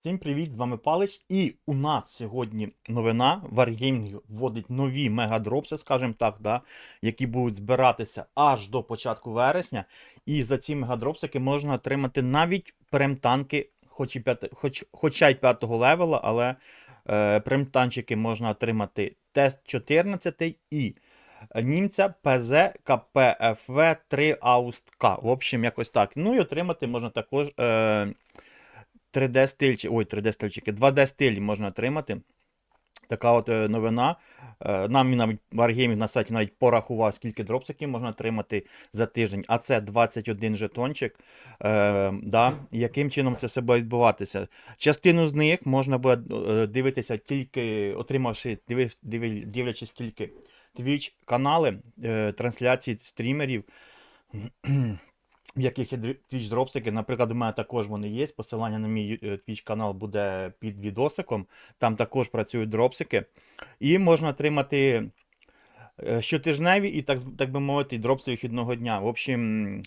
Всім привіт, з вами Палич. І у нас сьогодні новина. Wargaming вводить нові мегадропси, скажімо так, да, які будуть збиратися аж до початку вересня. І за ці мегадропсики можна отримати навіть прем-танки, хоч і п'яти- хоч, хоча й 5 левела, але е, прем-танчики можна отримати Т-14 і німця ПЗ КПФВ 3 Аустка. В общем, якось так. Ну і отримати можна також. Е, 3D стильчики, ой, 3D стильчики, 2D стилі можна отримати. Така от е, новина. Е, Нам навіть Wargaming на сайті навіть порахував, скільки дропсиків можна отримати за тиждень, а це 21 жетончик. Е, да. Яким чином це все буде відбуватися? Частину з них можна буде е, дивитися тільки, отримавши, диви- диви- дивлячись тільки Twitch канали, е, трансляції стрімерів в яких є Twitch дропсики. Наприклад, у мене також вони є. Посилання на мій е, Twitch канал буде під відосиком. Там також працюють дропсики. І можна отримати е, щотижневі і, так, так би мовити, дропси вихідного дня. В общем,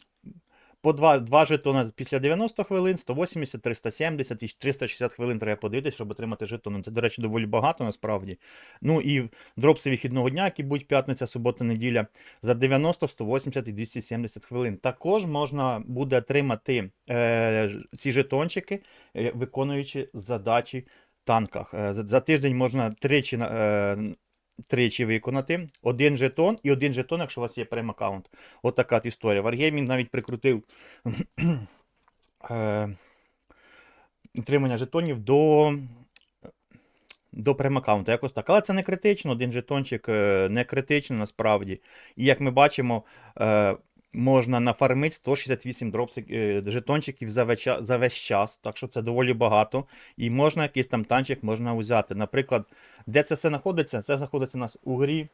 по два, два жетони після 90 хвилин, 180, 370 і 360 хвилин треба подивитися, щоб отримати жетони. Це, до речі, доволі багато насправді. Ну і дропси вихідного дня, які будуть п'ятниця, субота, неділя, за 90, 180 і 270 хвилин. Також можна буде отримати е, ці жетончики, е, виконуючи задачі в танках. Е, за, за тиждень можна тричі, е, тричі виконати. Один жетон і один жетон, якщо у вас є прем-аккаунт. От така от історія. Wargaming навіть прикрутив е, отримання жетонів до. До прем-аккаунту, якось так. Але це не критично, один жетончик е, не критично насправді. І як ми бачимо, е, можна нафармити 168 дропсик, е, жетончиків за весь, за весь час, так що це доволі багато. І можна якийсь там танчик можна взяти. Наприклад, де це все знаходиться? Це знаходиться у нас у грі.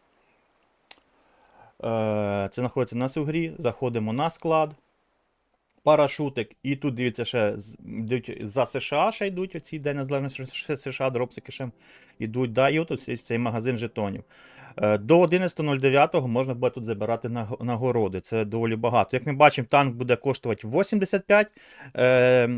Е, Це знаходиться у нас у грі. Заходимо на склад. Парашутик. І тут дивіться, ще за США ще йдуть оці День Незалежності США, дропсики ще йдуть. Да, і от цей- магазин жетонів. Е, До 11.09 можна буде тут забирати нагороди. Це доволі багато. Як ми бачимо, танк буде коштувати 85 е,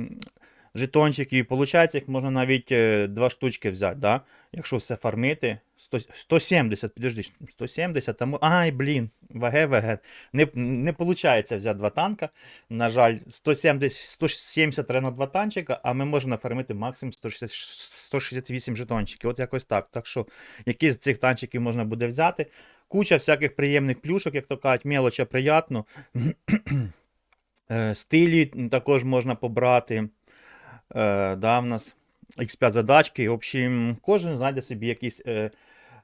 жетончиків. І виходить, їх можна навіть е, два штучки взяти. Да? Якщо все фармити. 100, 170, підожди, 170, там, ай, блін, ВГ, ВГ. Не, не виходить взяти два танка. На жаль, 170, 170 треба на два танчика, а ми можемо нафармити максимум 160, 168 жетончиків. От якось так. Так що якісь з цих танчиків можна буде взяти. Куча всяких приємних плюшок, як то кажуть, мелоча приємно. Е, Стилі також можна побрати. Е, да, в нас X5 задачки. В общем, кожен знайде собі якийсь е,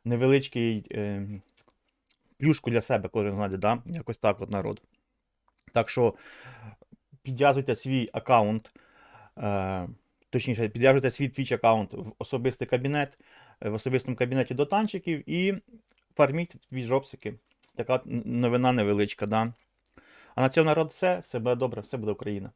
невеличкий е, плюшку для себе, кожен знайде, да? якось так от народ. Так що підв'язуйте свій аккаунт, е, точніше, підв'яжуйте свій Twitch аккаунт в особистий кабінет, в особистому кабінеті до танчиків і фарміть Twitch дропсики. Така новина невеличка, да. А на цьому народ все, все буде добре, все буде Україна.